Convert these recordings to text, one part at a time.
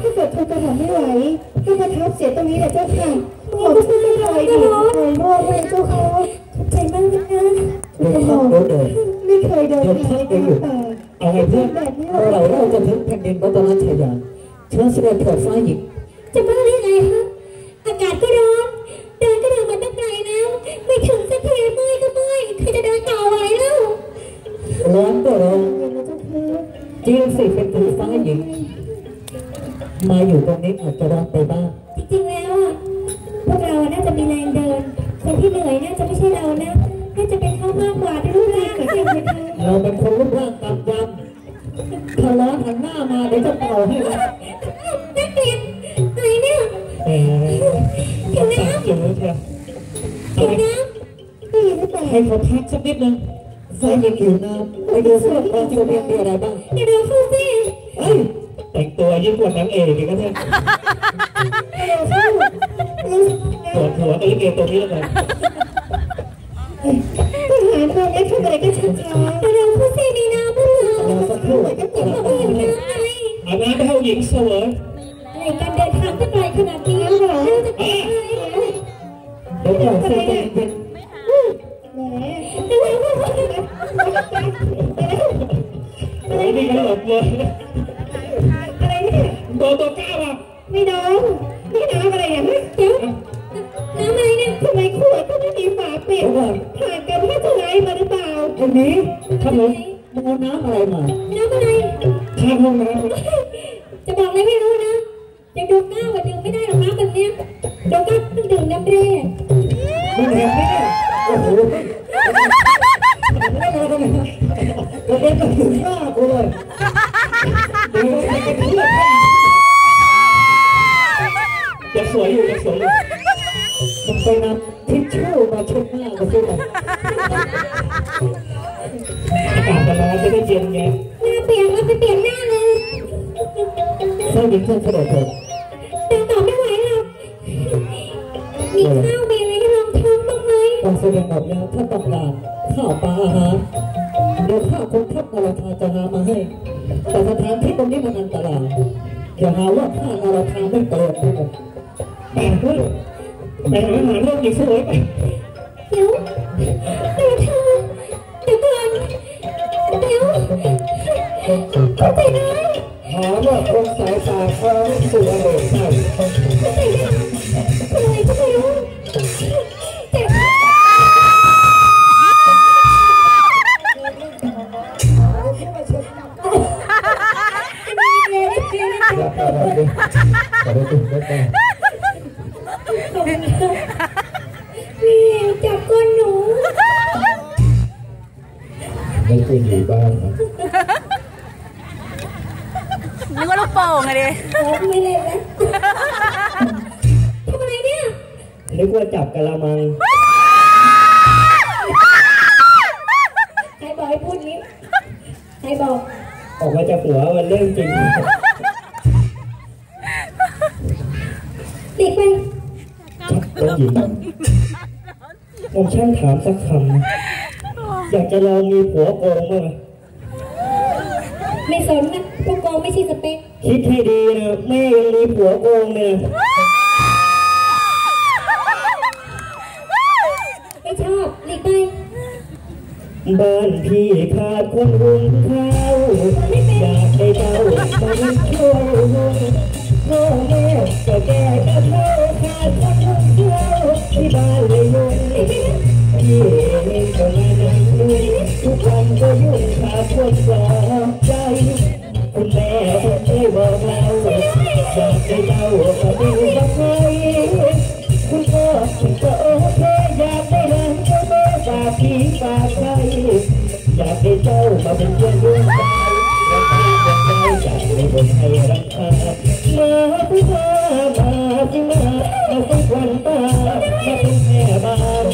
ถ้าเกิดเธอจะทำไม่ไหวก็มาทับเสียตรงนี้แหละเจ้าค่ะหมอจะไม่ไหวดิโอ้ยโรคเลยเจ้าค่ะใจมากนะคะเดินทางรถเลยไม่เคยเดินเดินทางไปอยู่ป่าเอาไงเพื่อนเราเราจะถึงแผ่นดินรัตนชายาเชิญเสด็จเถิดฟ้าหญิงจะมาได้ไงคะอากาศก็ร้อน อยู่ตรงนี้อาจจะร้อนไปบ้างจริงๆแล้วอะพวกเราน่าจะมีแรงเดิน คนที่เหนื่อยน่าจะไม่ใช่เรานะ น่าจะเป็นเขามากกว่าที่รูปร่างกับเด็กเลยค่ะเราเป็นคนรูปร่างกำยำถ้าร้อนหันหน้ามาเดี๋ยวจะเป่าให้นะนักเรียนอะไรเนี่ยแหมจะตัดเยอะเชียวเอาเดี๋ยวไงนะได้ยินหรือเปล่าให้เขาพักสักนิดนึงฟ้าหญิงอยู่น้ำไปดูซิว่ากองเสบียงมีอะไรบ้างเดี๋ยวเราเข้าสิเฮ้ยแต่ งตัวยิ่งกว่านางเอกอีกนะเนี่ยปวดหัวกับลิเกตัวนี้แล้วกันทหารพวกนี้ทำอะไรกันช้าเดี๋ยวเราเข้าสิมีน้ำบ้างเหรอรอสักครู่เดี๋ยวเราไปอยู่น้ำไงอาบน้ำให้เขาหญิงเสวยในการเดินทางที่ไกลขนาดนี้เราจะไปไหนเดี๋ยวก่อนเซ็นเป็นๆแหมโอ้ยนี่ก็หลบเลยอะไรเนี่ย ตัวตัวก้าวอะไม่น้องไม่น้ำอะไรอย่างนี้เดี๋ยวน้ำอะไรเนี่ยทำไมขวดก็ไม่มีฝาปิดเดี๋ยวก่อนผ่านการพัฒนามาหรือเปล่าไอ้นี้ขนมมึงเอาน้ำอะไรมาน้ำอะไรข้างห้องน้จะบอกอะไรไม่รู้นะยังดูก้าวกว่าดื่มไม่ได้หรอกน้ำแบบเนี้ยเดี๋ยวก็ต้องดื่มน้ำแร่ำมึงเห็นไหมเนี่ยโอ้โหไม่มาทำไมกระเด็นมาถึงหน้ากูเลย เจ้าหญิงเชิญเสด็จเถิดเดินต่อไม่ไหวหรอกมีข้าวมีอะไรให้ลองท้องบ้างไหมต้องแสดงออกแล้วถ้าต้องการข้าวปลาอาหารเดี๋ยวข้าคนทัพนาราธาจะหามาให้ แต่สถานที่ตรงนี้มันอันตรายอย่าหาว่าข้านาราธาไม่เปิดด้วยไปเพื่อนไปหาอาหาเรื่องอีกสวยไปเดี๋ยวเดี๋ยวเธอเดี๋ยวก่อนเดี๋ยวเข้าใจไหม หาว่าคนสายตาฟ้ามสวยเลยใช่เข้าใจยังอะไรก็ไม่รู้แต่อย่าไปอะไรเลยขอได้ตุ้มได้ นึกว่าจับกะละมังใครบอกให้พูดงี้ใครบอก ออกมาจากหัวมันเรื่องจริงติดไปต้องหญิงผมช่างถามสักคำนะอยากจะลองมีผัวโกงบ้างไหมไม่สนนะพวกโกงไม่ใช่สเปคคิดให้ดีนะแม่ยังมีผัวโกงเนี่ย อบหลีกไปบ้านพี่ขาดคนหุงข้าวอยากให้เจ้ามาช่วยหุงพ่อแม่ก็แก่ก็เท่าขาดคนหุงข้าวที่บ้านเลยยุ่งพี่เองก็งานนั่งดูทุกวันก็ยุ่งขาดคนสอบ มาเป็นเพื่อนร่วมใจและเป็นใจอยากให้คนให้รักษามาพี่มามาพี่มามาสักวันตามาเป็นแม่บ้าน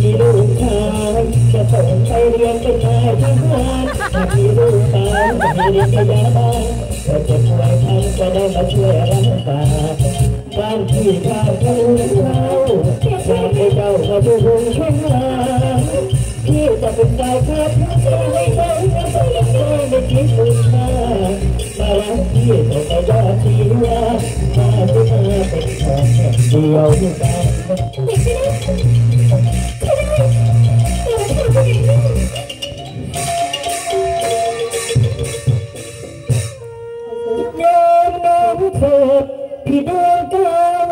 มีลูกชายจะส่งไปเรียนเป็นนายทหารหากมีลูกสาวจะให้เรียนพยาบาลก็จะป่วยทำก็ได้มาช่วยรักษาบ้านที่ข้าวผู้เขาอยากให้เจ้ามาดูหุงช่วยงาน พี่จะเป็นใจครับที่ให้เจ้าไม่ต้องไม่คิดถึงมาพี่จะไปยอดชีวามาจะมาเป็นของเดียวด้วยกันเด็กไม่ได้ได้ราทำคนเดียอมน้องเถิดพี่ดวงแก้ว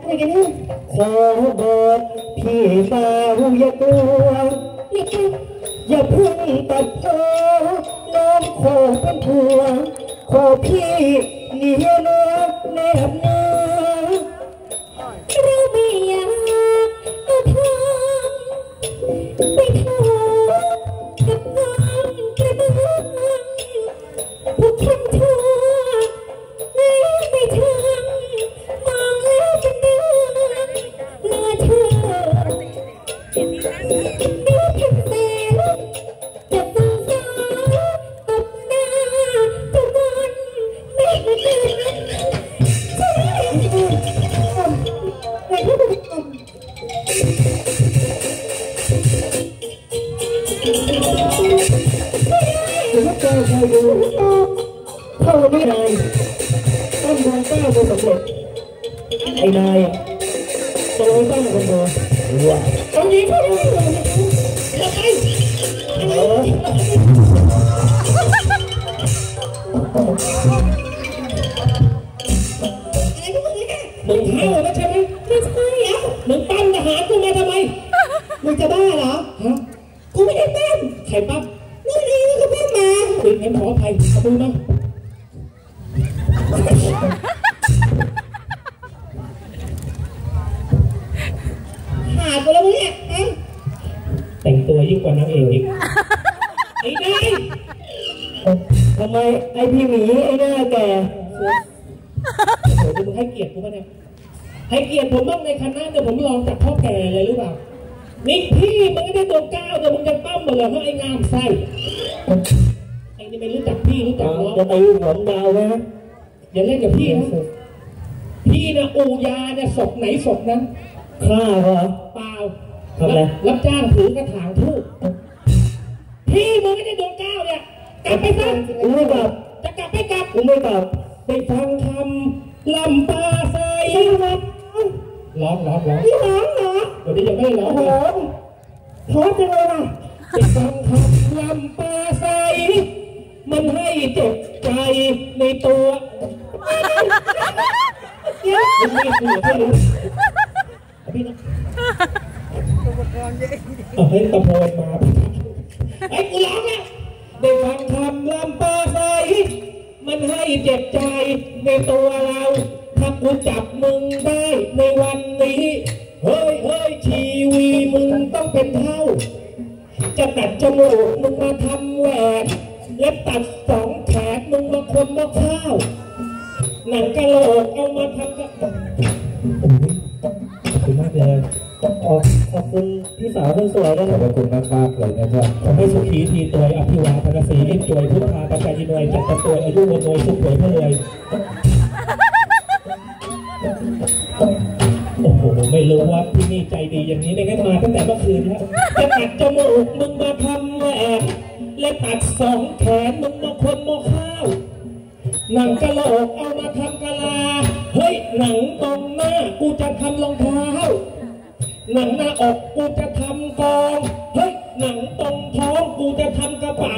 อะไรกันเนี่ยขอบอก พี่สาวอย่ากลัวอย่าเพิ่งตัดพอน้องขอเป็นผัวขอพี่เนียนะแนบเนื้อเราไม่อยากเอาทางไปทอ ไอ้นายอะตัวไอ้บ้านคนเดียวว้าตรงนี้ก็ได้เลยเอออะไรก็มึงเนี่ยมึงเท่าแล้วใช่ไหมไม่ใช่อะมึงปั้มทหารกูมาทำไม มึงจะบ้าเหรอฮะกูไม่ได้เต้นใครปั้มนี่นี่ก็เพิ่งมาคุยกันขออภัยขอบคุณนะห ไมไอ้พี่หมีไอ้หน้าแก่โอ้โหมึงให้เกียรติกูปะเนี่ยให้เกียรติผมบ้างในคณะเดี๋ยวผมลองจากพ่อแก่เลยหรือเปล่านี่พี่มึงไม่ได้ตัวก้าวแต่มึงจะปั้มมาเลยเพราะไอ้งามไส้ไอ้นี่ไม่รู้จักพี่รู้จักน้องจะตีหัวดาวนะอย่าเล่นกับพี่นะพี่นะอูยาเนี่ยศพไหนศพนั้นฆ่าเหรอเปล่าทำอะไรรับจ้างถือกระถางทูบพี่มึงไม่ได้ดวงก้าวเนี่ย กลับไปซะกูไม่กลับจะกลับไม่กลับกูไม่กลับไปฟังคำลำปาใสร้องร้องร้องพี่ร้องเหรอเดี๋ยวนี้ยังไม่ได้ร้อโอ้งโหเลยเพราะจังเลยว่ะไปฟังคำลำปาใสมันให้เจ็บใจในตัวเดี๋ยวไม่คุยกับพี่รู้พี่นะเอาให้ตะโพนมาไอ้กูร้องแล้ว ได้ฟังคำลำปาใสมันให้เจ็บใจในตัวเรา ถ้ากูจับมึงได้ในวันนี้ เฮ้ยเฮ้ยชีวีมึงต้องเป็นเท่า จะตัดจมูกมึงมาทำแหวนและตัดสองแขนมึงมาคนมาข้าว หนังกะโหลกเอามาทำกะ ขอบขอบคุณพี่สาวคนสวยด้วยขอนะบคุณมากมากๆเลยนะครับขอให้สุขีทีตัวอภิวาพนศรีอินจวยพุทธาปัจจัยนวยจัตตตัวอายุวันโนยสุขเผยเพื่อเลยโอ้โหไม่รู้ว่าที่นี่ใจดีอย่างนี้ไม่งั้นมาตั้งแต่เมื่อคืนแล้วจะตัดจมูกมึงมาทำแหวนและตัดสองแขนมึงมาคนมาข้าว หนังกะโหลกเอามาทำกะลา เฮ้ยหนังตรงหน้ากูจะทำรองเท้า หนังหน้าอกกูจะทำกองเฮ้ยหนังตรงท้องกูจะทำกระเป๋า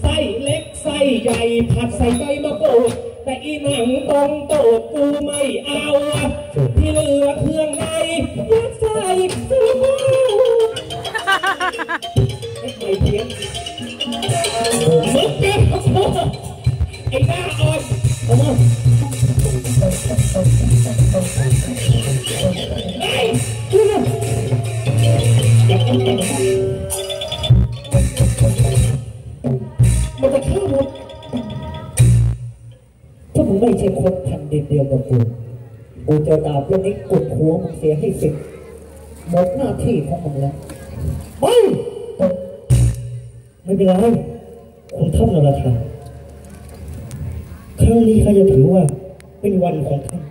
ไส้เล็กไส้ใหญ่ผัดใส่ใบมะกรูดแต่อีหนังตรงโตดกูไม่เอาที่เหลือเครื่องในยัดใส่ซีอิ๊วไม่เพี้ยนมึงเจ็บไอ้หน้าอ่อน กูจะดาบเรื่องนี้กดหัวมึงเสียให้สิ้นหมดหน้าที่ของมึงแล้วไปไม่เป็นไรคุณท่านนรธาครั้งนี้ข้าจะถือว่าเป็นวันของท่าน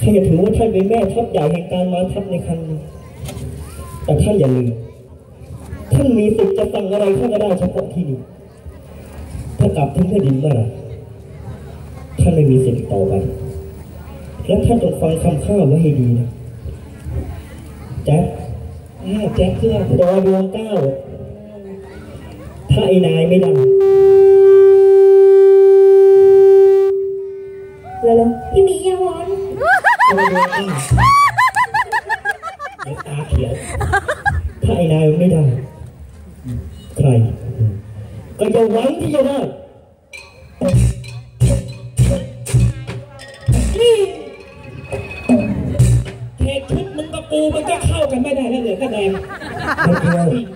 ข้าจะถือว่าท่านเป็นแม่ทัพใหญ่แห่งการมาทัพในครั้งนี้แต่ท่านอย่าลืมท่านมีสิทธิ์จะสั่งอะไรท่านก็ได้เฉพาะที่นี่ถ้ากลับถึงแผ่นดินเมื่อไหร่ท่านไม่มีสิทธิ์ต่อไป แล้วท่านต้องฟังคำข้าไว้ให้ดีนะแจ๊คอ่าแจ็คเพื่อนรอดวงเก้า ถ้าไอ้นายไม่ได้แล้วแล้วพี่หมีอย่าวอนรอดวงเก้าเดี๋ยวตาเขียวถ้าไอ้นายไม่ได้ใครก็จะหวังที่จะได้ มึงกับกูมันก็เข้ากันไม่ได้แล้วเหลือก็แดง